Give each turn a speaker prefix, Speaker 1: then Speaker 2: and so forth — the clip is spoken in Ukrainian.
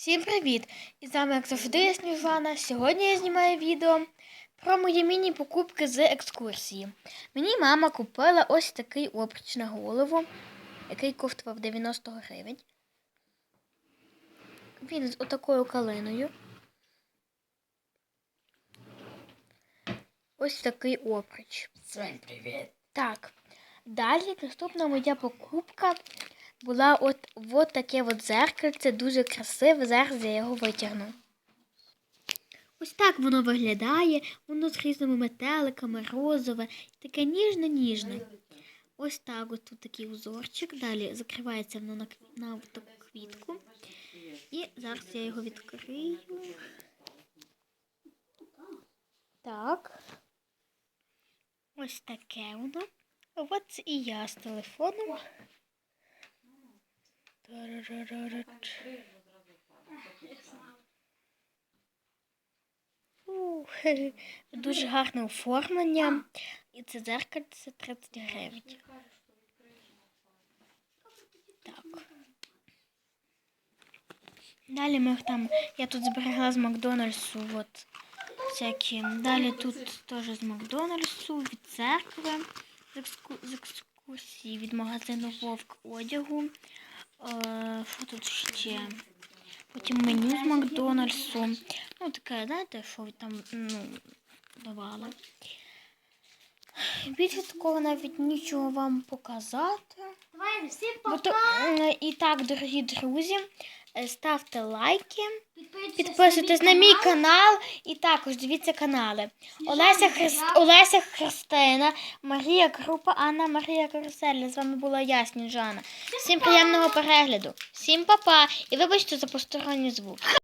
Speaker 1: Всім привіт! І з вами, як завжди, я Сніжана. Сьогодні я знімаю відео про мої міні-покупки з екскурсії. Мені мама купила ось такий обруч на голову, який коштував 90 гривень. Він з отакою калиною. Ось такий обруч.
Speaker 2: Всім привіт.
Speaker 1: Так. Далі наступна моя покупка була от, от таке от зеркальце, дуже красиве. Зараз я його витягну. Ось так воно виглядає, воно з різними метеликами, розове, таке ніжне-ніжне. Ось так от тут такий узорчик. Далі закривається воно на, на таку квітку. І зараз я його відкрию. Так. Ось таке воно. От і я з телефоном. Дуже гарне оформлення. І це дзеркальце 30 гривень. Так. Далі ми там, я тут зберегла з Макдональдсу, от всякі. Далі тут теж з Макдональдсу, від церкви, з екскурсії, від магазину Вовк одягу. Що тут ще? Потім меню з Макдональдсу. Ну, таке, знаєте, що там ну, давали. Більше такого навіть нічого вам показати.
Speaker 2: Давай всім
Speaker 1: Бо то, е, і так, дорогі друзі, е, ставте лайки. Підписуйтесь на мій канал і також дивіться канали. Олеся, Христ... Олеся Христина, Марія Крупа, Анна Марія Карусель. З вами була я, Сніжана. Всім приємного перегляду. Всім па-па. І вибачте за посторонні звуки.